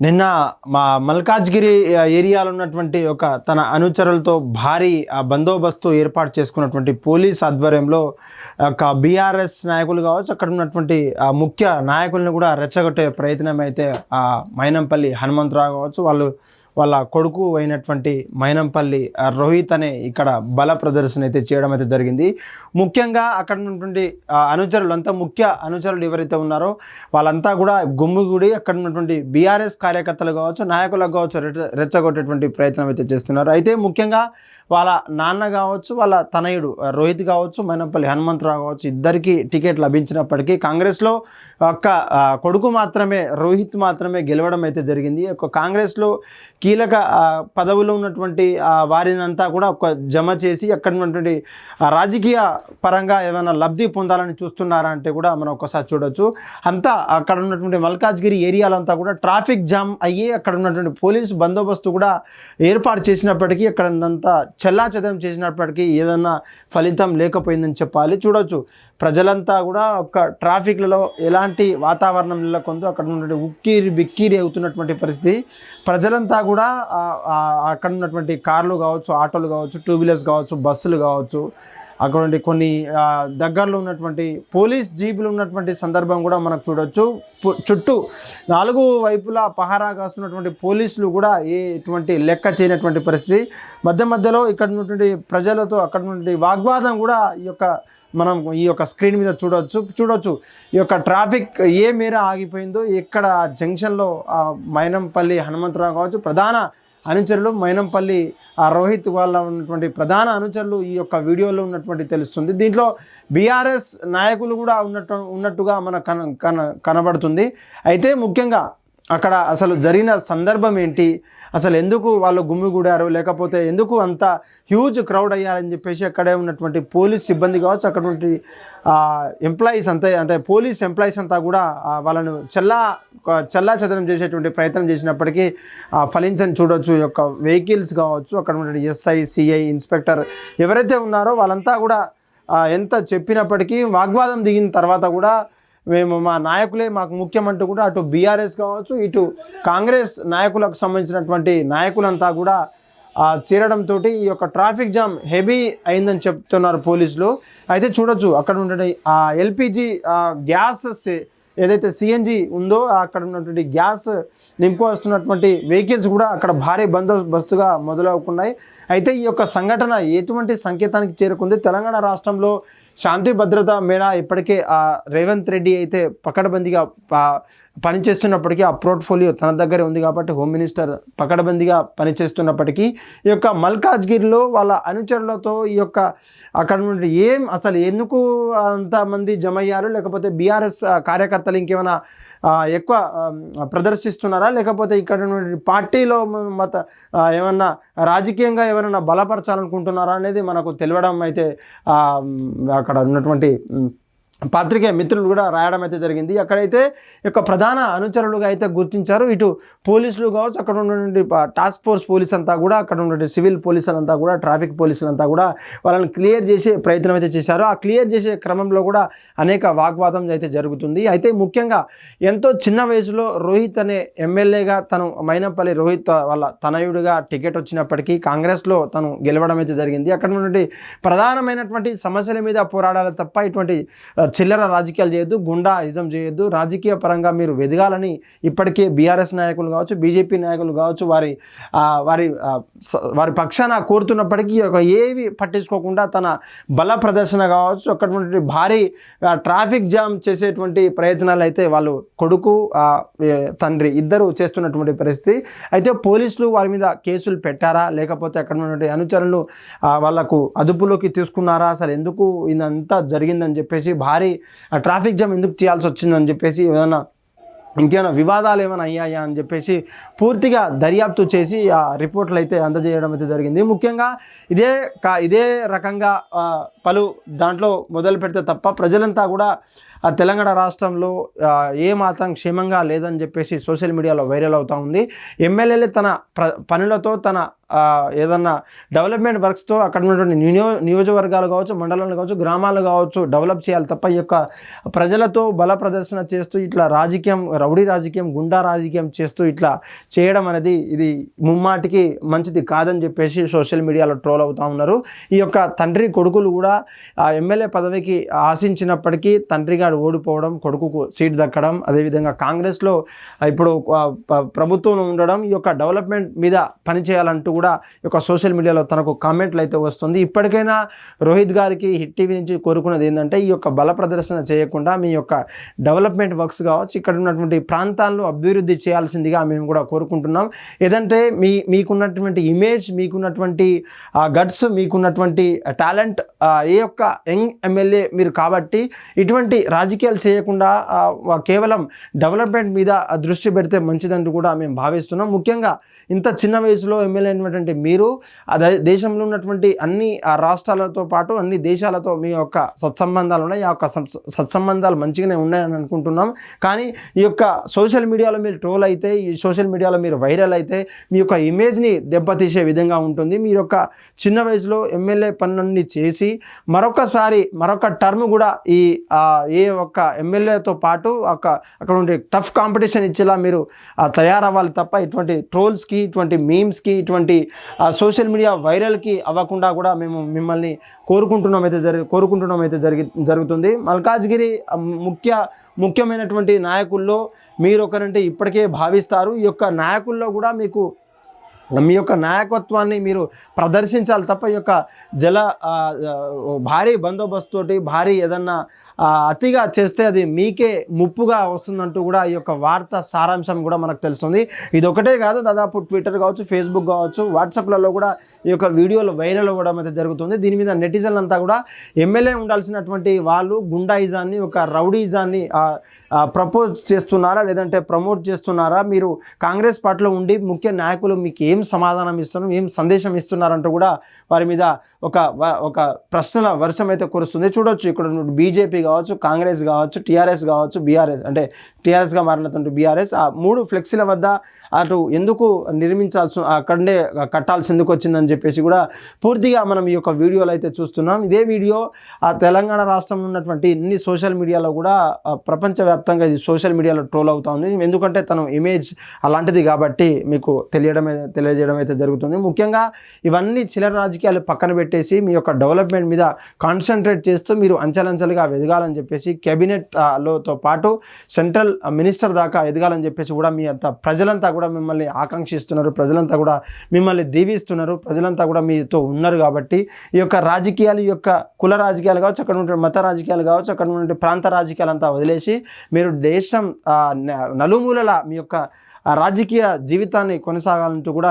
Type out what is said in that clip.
నిన్న మా మల్కాజ్గిరి ఏరియాలో ఉన్నటువంటి ఒక తన అనుచరులతో భారీ ఆ, బందోబస్తు ఏర్పాటు చేసుకున్నటువంటి పోలీస్ ఆధ్వర్యంలో ఒక బీఆర్ఎస్ నాయకులు కావచ్చు అక్కడ ఉన్నటువంటి ఆ, ముఖ్య నాయకులను కూడా రెచ్చగొట్టే ప్రయత్నం అయితే ఆ మైనంపల్లి హనుమంతరావు కావచ్చు వాళ్ళు వాళ్ళ కొడుకు అయినటువంటి మైనంపల్లి రోహిత్ అనే ఇక్కడ బల ప్రదర్శన అయితే చేయడం అయితే జరిగింది. ముఖ్యంగా అక్కడ ఉన్నటువంటి అనుచరులు అంతా ముఖ్య అనుచరులు ఎవరైతే ఉన్నారో వాళ్ళంతా కూడా గుమ్మిగూడి అక్కడ ఉన్నటువంటి బీఆర్ఎస్ కార్యకర్తలు కావచ్చు నాయకులకు కావచ్చు రెచ్చగొట్టేటువంటి ప్రయత్నం అయితే చేస్తున్నారు. అయితే ముఖ్యంగా వాళ్ళ నాన్న కావచ్చు వాళ్ళ తనయుడు రోహిత్ కావచ్చు మైనంపల్లి హనుమంతరావు కావచ్చు ఇద్దరికి టికెట్ లభించినప్పటికీ కాంగ్రెస్లో ఒక్క కొడుకు మాత్రమే రోహిత్ మాత్రమే గెలవడం అయితే జరిగింది. ఒక కాంగ్రెస్లో కీలక పదవిలో ఉన్నటువంటి వారిని వారినంతా కూడా ఒక జమ చేసి అక్కడ ఉన్నటువంటి రాజకీయ పరంగా ఏమైనా లబ్ధి పొందాలని చూస్తున్నారా అంటే కూడా మనం ఒకసారి చూడొచ్చు. అంతా అక్కడ ఉన్నటువంటి మల్కాజ్గిరి ఏరియాలో అంతా కూడా ట్రాఫిక్ జామ్ అయ్యి అక్కడ ఉన్నటువంటి పోలీస్ బందోబస్తు కూడా ఏర్పాటు చేసినప్పటికీ అక్కడ అంతా చెల్లా చెదం చేసినప్పటికీ ఏదన్నా ఫలితం లేకపోయిందని చెప్పాలి. చూడొచ్చు. ప్రజలంతా కూడా ఒక ట్రాఫిక్లలో ఎలాంటి వాతావరణం నెలకొందో అక్కడ ఉన్నటువంటి ఉక్కిరి బిక్కిరి అవుతున్నటువంటి పరిస్థితి. ప్రజలంతా కూడా కూడా అక్కడ ఉన్నటువంటి కార్లు కావచ్చు ఆటోలు కావచ్చు టూ వీలర్స్ కావచ్చు బస్సులు కావచ్చు అక్కడ కొన్ని దగ్గరలో ఉన్నటువంటి పోలీస్ జీపులు ఉన్నటువంటి సందర్భం కూడా మనకు చూడొచ్చు. చుట్టూ నాలుగు వైపులా పహారా కాస్తున్నటువంటి పోలీసులు కూడా ఏ ఎటువంటి లెక్క చేయనటువంటి పరిస్థితి. మధ్య మధ్యలో ఇక్కడ ఉన్నటువంటి ప్రజలతో అక్కడ ఉన్నటువంటి వాగ్వాదం కూడా ఈ యొక్క మనం ఈ యొక్క స్క్రీన్ మీద చూడవచ్చు చూడవచ్చు ఈ యొక్క ట్రాఫిక్ ఏ మేర ఆగిపోయిందో. ఎక్కడ జంక్షన్లో మైనంపల్లి హనుమంతరావు కావచ్చు ప్రధాన అనుచరులు మైనంపల్లి ఆ రోహిత్ వాళ్ళ ఉన్నటువంటి ప్రధాన అనుచరులు ఈ యొక్క వీడియోలో ఉన్నటువంటి తెలుస్తుంది. దీంట్లో బీఆర్ఎస్ నాయకులు కూడా ఉన్నట్టు ఉన్నట్టుగా మన కన కన కనబడుతుంది. అయితే ముఖ్యంగా అక్కడ అసలు జరిగిన సందర్భం ఏంటి? అసలు ఎందుకు వాళ్ళు గుమ్మిగూడారు లేకపోతే ఎందుకు అంత హ్యూజ్ క్రౌడ్ అయ్యారని చెప్పేసి అక్కడే ఉన్నటువంటి పోలీస్ సిబ్బంది కావచ్చు అక్కడ ఎంప్లాయీస్ అంతా అంటే పోలీస్ ఎంప్లాయీస్ అంతా కూడా వాళ్ళను చెల్లా చెల్లా చెదరం చేసేటువంటి ప్రయత్నం చేసినప్పటికీ ఆ, ఫలించని చూడొచ్చు. యొక్క వెహికల్స్ కావచ్చు అక్కడ ఉన్నటువంటి ఎస్ఐ సిఐ ఇన్స్పెక్టర్ ఎవరైతే ఉన్నారో వాళ్ళంతా కూడా ఎంత చెప్పినప్పటికీ వాగ్వాదం దిగిన తర్వాత కూడా మేము మా నాయకులే మాకు ముఖ్యమంటూ కూడా అటు బీఆర్ఎస్ కావచ్చు ఇటు కాంగ్రెస్ నాయకులకు సంబంధించినటువంటి నాయకులంతా కూడా ఆ, చేరడంతో ఈ యొక్క ట్రాఫిక్ జామ్ హెవీ అయిందని చెప్తున్నారు పోలీసులు. అయితే చూడొచ్చు అక్కడ ఉండే ఆ ఎల్పిజి గ్యాస్ ఏదైతే సిఎన్జి ఉందో అక్కడ ఉన్నటువంటి గ్యాస్ నింపు వస్తున్నటువంటి వెహికల్స్ కూడా అక్కడ భారీ బందోబస్తుగా మొదలవుకున్నాయి. అయితే ఈ యొక్క సంఘటన ఎటువంటి సంకేతానికి చేరుకుంది? తెలంగాణ రాష్ట్రంలో శాంతి భద్రత మేర ఇప్పటికే ఆ రేవంత్ రెడ్డి అయితే పకడబందీగా పనిచేస్తున్నప్పటికీ ఆ పోర్ట్ఫోలియో తన దగ్గరే ఉంది కాబట్టి హోమ్ మినిస్టర్ పకడబందీగా పనిచేస్తున్నప్పటికీ ఈ యొక్క మల్కాజ్గిరిలో వాళ్ళ అనుచరులతో ఈ యొక్క అక్కడ నుండి ఏం అసలు ఎందుకు అంతమంది జమ అయ్యారు? లేకపోతే బీఆర్ఎస్ కార్యకర్తలు ఇంకేమైనా ఎక్కువ ప్రదర్శిస్తున్నారా? లేకపోతే ఇక్కడ నుండి పార్టీలో మత ఏమన్నా రాజకీయంగా ఎవరైనా బలపరచాలనుకుంటున్నారా అనేది మనకు తెలియడం అయితే అక్కడ ఉన్నటువంటి పాత్రికేయ మిత్రులు కూడా రాయడం అయితే జరిగింది. అక్కడైతే యొక్క ప్రధాన అనుచరులుగా అయితే గుర్తించారు. ఇటు పోలీసులు కావచ్చు అక్కడ ఉన్నటువంటి టాస్క్ ఫోర్స్ పోలీస్ అంతా కూడా అక్కడ ఉన్నటువంటి సివిల్ పోలీసులంతా కూడా ట్రాఫిక్ పోలీసులంతా కూడా వాళ్ళని క్లియర్ చేసే ప్రయత్నం అయితే చేశారు. ఆ క్లియర్ చేసే క్రమంలో కూడా అనేక వాగ్వాదం అయితే జరుగుతుంది. అయితే ముఖ్యంగా ఎంతో చిన్న వయసులో రోహిత్ అనే ఎమ్మెల్యేగా తను మైనపల్లి రోహిత్ వాళ్ళ తనయుడిగా టికెట్ వచ్చినప్పటికీ కాంగ్రెస్లో తను గెలవడం అయితే జరిగింది. అక్కడ ఉన్నటువంటి ప్రధానమైనటువంటి సమస్యల మీద పోరాడాలి తప్ప ఇటువంటి చిల్లర రాజకీయాలు చేయొద్దు గుండా ఇజం చేయొద్దు. రాజకీయ పరంగా మీరు ఎదగాలని ఇప్పటికే బీఆర్ఎస్ నాయకులు కావచ్చు బీజేపీ నాయకులు కావచ్చు వారి వారి వారి పక్షాన కోరుతున్నప్పటికీ ఒక ఏవి పట్టించుకోకుండా తన బల ప్రదర్శన కావచ్చు అక్కడ భారీ ట్రాఫిక్ జామ్ చేసేటువంటి ప్రయత్నాలు అయితే వాళ్ళు కొడుకు తండ్రి ఇద్దరు చేస్తున్నటువంటి పరిస్థితి. అయితే పోలీసులు వారి మీద కేసులు పెట్టారా? లేకపోతే అక్కడ ఉన్నటువంటి అనుచరులు వాళ్ళకు అదుపులోకి తీసుకున్నారా? అసలు ఎందుకు ఇదంతా జరిగిందని చెప్పేసి భారీ ఆ, ట్రాఫిక్ జామ్ ఎందుకు చేయాల్సి వచ్చిందని చెప్పేసి ఏదైనా ఇంకేమైనా వివాదాలు ఏమైనా అయ్యాయా అని చెప్పేసి పూర్తిగా దర్యాప్తు చేసి ఆ రిపోర్ట్లు అయితే అందజేయడం అయితే జరిగింది. ముఖ్యంగా ఇదే కా ఇదే రకంగా పలు దాంట్లో మొదలు పెడితే తప్ప ప్రజలంతా కూడా తెలంగాణ రాష్ట్రంలో ఏ మాత్రం క్షేమంగా లేదని చెప్పేసి సోషల్ మీడియాలో వైరల్ అవుతూ ఉంది. ఎమ్మెల్యేలే తన ప్ర పనులతో తన ఏదన్నా డెవలప్మెంట్ వర్క్స్తో అక్కడ ఉన్నటువంటి నియో నియోజకవర్గాలు కావచ్చు మండలాలు కావచ్చు గ్రామాలు కావచ్చు డెవలప్ చేయాలి తప్ప ఈ యొక్క ప్రజలతో బల ప్రదర్శన చేస్తూ ఇట్లా రాజకీయం రౌడీ రాజకీయం గుండా రాజకీయం చేస్తూ ఇట్లా చేయడం అనేది ఇది ముమ్మాటికి మంచిది కాదని చెప్పేసి సోషల్ మీడియాలో ట్రోల్ అవుతూ ఉన్నారు. ఈ యొక్క తండ్రి కొడుకులు కూడా ఎమ్మెల్యే పదవికి ఆశించినప్పటికీ తండ్రి గారు ఓడిపోవడం కొడుకుకు సీట్ దక్కడం అదేవిధంగా కాంగ్రెస్లో ఇప్పుడు ప్రభుత్వం ఉండడం ఈ యొక్క డెవలప్మెంట్ మీద పనిచేయాలంటూ కూడా ఈ యొక్క సోషల్ మీడియాలో తనకు కామెంట్లు అయితే వస్తుంది. ఇప్పటికైనా రోహిత్ గారికి హిట్ టీవీ నుంచి కోరుకున్నది ఏంటంటే ఈ యొక్క బల ప్రదర్శన చేయకుండా మీ యొక్క డెవలప్మెంట్ వర్క్స్ కావచ్చు ఇక్కడ ఉన్నటువంటి ప్రాంతాలను అభివృద్ధి చేయాల్సిందిగా మేము కూడా కోరుకుంటున్నాం. ఏదంటే మీ మీకున్నటువంటి ఇమేజ్ మీకున్నటువంటి గట్స్ మీకున్నటువంటి టాలెంట్ ఏ యొక్క యంగ్ ఎమ్మెల్యే మీరు కాబట్టి ఇటువంటి రాజకీయాలు చేయకుండా కేవలం డెవలప్మెంట్ మీద దృష్టి పెడితే మంచిదంటూ కూడా మేము భావిస్తున్నాం. ముఖ్యంగా ఇంత చిన్న వయసులో ఎమ్మెల్యే అయినటువంటి మీరు దేశంలో ఉన్నటువంటి అన్ని ఆ రాష్ట్రాలతో పాటు అన్ని దేశాలతో మీ యొక్క సత్సంబంధాలు ఉన్నాయి. ఆ యొక్క సత్సంబంధాలు మంచిగానే ఉన్నాయని అనుకుంటున్నాం. కానీ ఈ యొక్క సోషల్ మీడియాలో మీరు ట్రోల్ అయితే ఈ సోషల్ మీడియాలో మీరు వైరల్ అయితే మీ యొక్క ఇమేజ్ని దెబ్బతీసే విధంగా ఉంటుంది. మీ యొక్క చిన్న వయసులో ఎమ్మెల్యే పనులన్నీ చేసి మరొకసారి మరొక టర్మ్ కూడా ఈ ఏ ఒక్క ఎమ్మెల్యేతో పాటు ఒక అక్కడ ఉండే టఫ్ కాంపిటీషన్ ఇచ్చేలా మీరు ఆ, తయారవ్వాలి తప్ప ఇటువంటి ట్రోల్స్కి ఇటువంటి మీమ్స్కి ఇటువంటి సోషల్ మీడియా వైరల్కి అవ్వకుండా కూడా మేము మిమ్మల్ని కోరుకుంటున్నాం అయితే జరి కోరుకుంటున్నాం అయితే జరిగి జరుగుతుంది. మల్కాజ్గిరి ముఖ్య ముఖ్యమైనటువంటి నాయకుల్లో మీరు ఒకరంటే ఇప్పటికే భావిస్తారు. ఈ యొక్క నాయకుల్లో కూడా మీకు మీ యొక్క నాయకత్వాన్ని మీరు ప్రదర్శించాలి తప్ప ఈ యొక్క జల భారీ బందోబస్తు భారీ బందోబస్తుతోటి భారీ ఏదన్నా అతిగా చేస్తే అది మీకే ముప్పుగా వస్తుందంటూ కూడా ఈ యొక్క వార్త సారాంశం కూడా మనకు తెలుస్తుంది. ఇది ఒకటే కాదు దాదాపు ట్విట్టర్ కావచ్చు ఫేస్బుక్ కావచ్చు వాట్సాప్లలో కూడా ఈ యొక్క వీడియోలు వైరల్ అవ్వడం అయితే జరుగుతుంది. దీని మీద నెటిజన్ అంతా కూడా ఎమ్మెల్యే ఉండాల్సినటువంటి వాళ్ళు గుండాయిజాన్ని ఒక రౌడీజాన్ని ప్రపోజ్ చేస్తున్నారా లేదంటే ప్రమోట్ చేస్తున్నారా మీరు కాంగ్రెస్ పార్టీలో ఉండి ముఖ్య నాయకులు మీకు ఏ ఏం సమాధానం ఇస్తున్నాం ఏం సందేశం ఇస్తున్నారంటూ కూడా వారి మీద ఒక ఒక ప్రశ్నల వర్షం అయితే కురుస్తుంది. చూడొచ్చు ఇక్కడ బీజేపీ కావచ్చు కాంగ్రెస్ కావచ్చు టీఆర్ఎస్ కావచ్చు బీఆర్ఎస్ అంటే టీఆర్ఎస్గా మారినటువంటి బీఆర్ఎస్. ఆ మూడు ఫ్లెక్సీల వద్ద అటు ఎందుకు నిర్మించాల్సి అక్కడే కట్టాల్సి ఎందుకు వచ్చిందని చెప్పేసి కూడా పూర్తిగా మనం ఈ యొక్క వీడియోలో అయితే చూస్తున్నాం. ఇదే వీడియో ఆ తెలంగాణ రాష్ట్రంలో ఉన్నటువంటి ఇన్ని సోషల్ మీడియాలో కూడా ప్రపంచవ్యాప్తంగా ఇది సోషల్ మీడియాలో ట్రోల్ అవుతా ఉంది. ఎందుకంటే తను ఇమేజ్ అలాంటిది కాబట్టి మీకు తెలియడం తెలియజేయడం అయితే జరుగుతుంది. ముఖ్యంగా ఇవన్నీ చిల్లర రాజకీయాలు పక్కన పెట్టేసి మీ యొక్క డెవలప్మెంట్ మీద కాన్సన్ట్రేట్ చేస్తూ మీరు అంచెలంచెలుగా ఎదగాలని చెప్పేసి కేబినెట్ లోతో పాటు సెంట్రల్ మినిస్టర్ దాకా ఎదగాలని చెప్పేసి కూడా మీ అంత ప్రజలంతా కూడా మిమ్మల్ని ఆకాంక్షిస్తున్నారు. ప్రజలంతా కూడా మిమ్మల్ని దీవిస్తున్నారు. ప్రజలంతా కూడా మీతో ఉన్నారు కాబట్టి ఈ యొక్క రాజకీయాలు ఈ యొక్క కుల రాజకీయాలు కావచ్చు అక్కడ ఉండే మత రాజకీయాలు కావచ్చు అక్కడ ఉండే ప్రాంత రాజకీయాలు అంతా వదిలేసి మీరు దేశం నలుమూలల మీ యొక్క రాజకీయ జీవితాన్ని కొనసాగాలంటూ కూడా